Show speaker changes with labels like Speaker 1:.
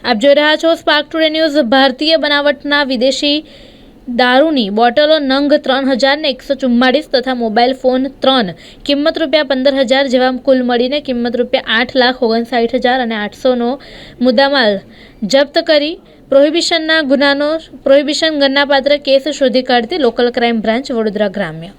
Speaker 1: આપ જોઈ રહ્યા છો સ્પાર્ક ટુડે ન્યૂઝ ભારતીય બનાવટના વિદેશી દારૂની બોટલો નંગ ત્રણ હજાર ને એકસો ચુમ્માળીસ તથા મોબાઈલ ફોન ત્રણ. કિંમત રૂપિયા પંદર હજાર જેવા કુલ મળીને કિંમત રૂપિયા આઠ લાખ ઓગણસાઠ હજાર અને આઠસોનો મુદ્દામાલ જપ્ત કરી પ્રોહિબિશનના ગુનાનો પ્રોહિબિશન ગણનાપાત્ર કેસ શોધી કાઢતી લોકલ ક્રાઇમ બ્રાન્ચ વડોદરા ગ્રામ્ય.